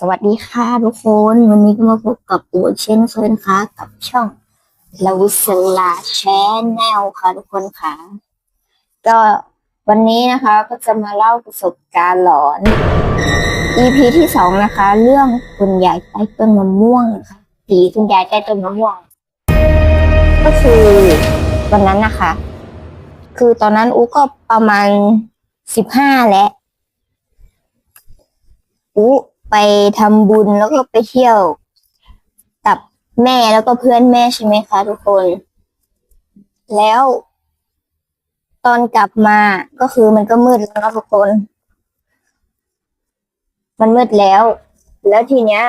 สวัสดีค่ะทุกคน วันนี้ก็มาพบกับอูเช่นเคยนะคะกับช่องลาวิสลาแชนแนลค่ะทุกคนค่ะ ก็วันนี้นะคะก็จะมาเล่าประสบการณ์หลอน EP ที่สองนะคะ เรื่องคุณยายใต้ต้นมะม่วงนะคะผีคุณยายใต้ต้นมะม่วง ก็คือวันนั้นนะคะ คือตอนนั้นอูก็ประมาณสิบห้าแล้วอุ ไปทำบุญแล้วก็ไปเที่ยวกับแม่แล้วก็เพื่อนแม่ใช่ไหมคะทุกคน แล้ว ตอนกลับมาก็คือมันก็มืดแล้วนะทุกคน มันมืดแล้ว แล้วทีเนี้ย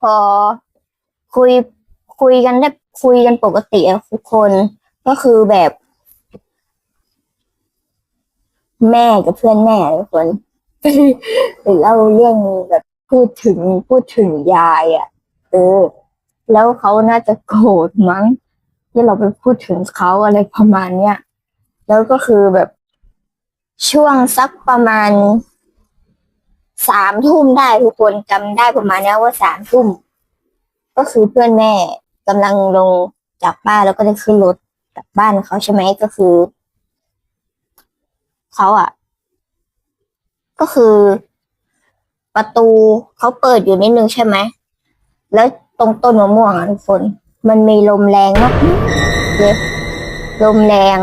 พอคุยคุยกันได้คุยกันปกติอะทุกคนก็คือแบบ แม่กับเพื่อนแม่ทุกคนหรือเล่าเรื่องแบบ พูดถึงพูดถึงยายอะ เออ แล้วเขาน่าจะโกรธมั้ง ที่เราไปพูดถึงเขาอะไรประมาณเนี้ยแล้วก็คือแบบช่วงสักประมาณสามทุ่มได้ทุกคนจำได้ประมาณนี้ว่าสามทุ่มก็คือเพื่อนแม่กำลังลงจากบ้านแล้วก็ได้ขึ้นรถกลับบ้านเขาใช่ไหมก็คือเขาอะ ก็คือ ประตูเขาเปิดอยู่นิดนึงใช่ไหม แล้วตรงต้นมะม่วงอะทุกคน มันมีลมแรงมากเลยลมแรง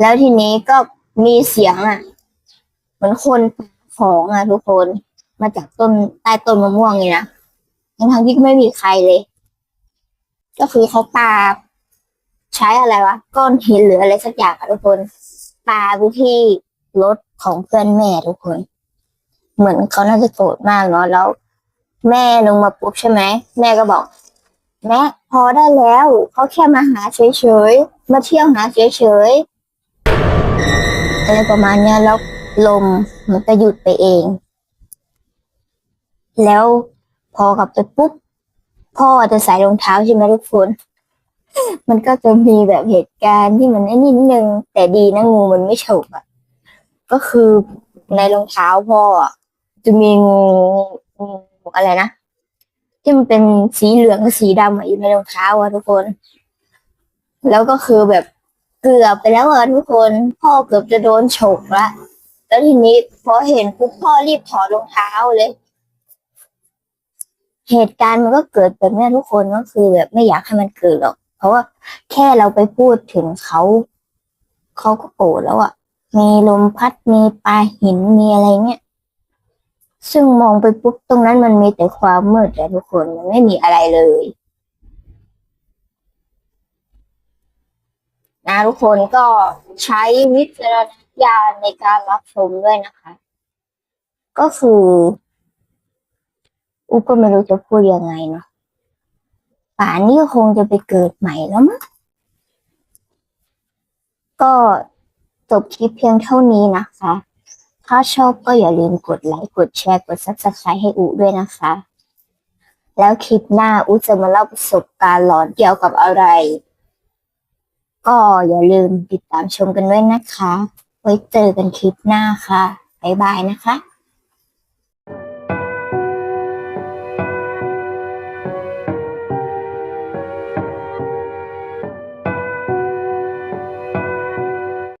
แล้วทีนี้ก็มีเสียงอะ เหมือนคนปาของอะทุกคน มาจากต้นใต้ต้นมะม่วงเลยนะทั้งๆที่ไม่มีใครเลย ก็คือเขาปาใช้อะไรวะก้อนหินหรืออะไรสักอย่างอะทุกคนปาไปที่รถของเพื่อนแม่ทุกคน เหมือนเขาน่าจะโกรธมากเนาะแล้ว แม่ลงมาปุ๊บใช่ไหมแม่ก็บอกแม่พอได้แล้วเขาแค่มาหาเฉยๆมาเที่ยวหาเฉยๆอะไรประมาณเนี้ยแล้วลมมันก็หยุดไปเอง แล้วพอกลับไปปุ๊บพ่อจะใส่รองเท้าใช่ไหมทุกคนมันก็จะมีแบบเหตุการณ์ที่มันไอ้นิดนึงแต่ดีนะงูมันไม่ฉกอะ ก็คือในรองเท้าพ่อ จะมีงูงูอะไรนะที่มันเป็นสีเหลืองกับสีดำอะอยู่ในรองเท้าอะทุกคน แล้วก็คือแบบเกือบไปแล้วอะทุกคน พ่อเกือบจะโดนฉกละแล้วทีนี้พอเห็นปุ๊บพ่อรีบถอดรองเท้าเลย เหตุการณ์มันก็เกิดแบบนี้ทุกคนก็คือแบบไม่อยากให้มันเกิดหรอก เพราะว่าแค่เราไปพูดถึงเขาเขาก็โกรธแล้วอะมีลมพัดมีปลาหินมีอะไรเงี้ย ซึ่งมองไปปุ๊บตรงนั้นมันมีแต่ความมืดแต่ทุกคนมันไม่มีอะไรเลยนะทุกคนก็ใช้วิจารณญาณในการรับชมด้วยนะคะ ก็คืออุก็ไม่รู้จะพูดยังไงเนาะป่านนี้คงจะไปเกิดใหม่แล้วมั้งก็จบคลิปเพียงเท่านี้นะคะ ถ้าชอบก็อย่าลืมกดไลค์ กดแชร์ กด subscribe ให้อุด้วยนะคะ แล้วคลิปหน้าอุจะมาเล่าประสบการณ์หลอนเกี่ยวกับอะไร ก็อย่าลืมติดตามชมกันด้วยนะคะ ไว้เจอกันคลิปหน้าค่ะ บ๊ายบายนะคะ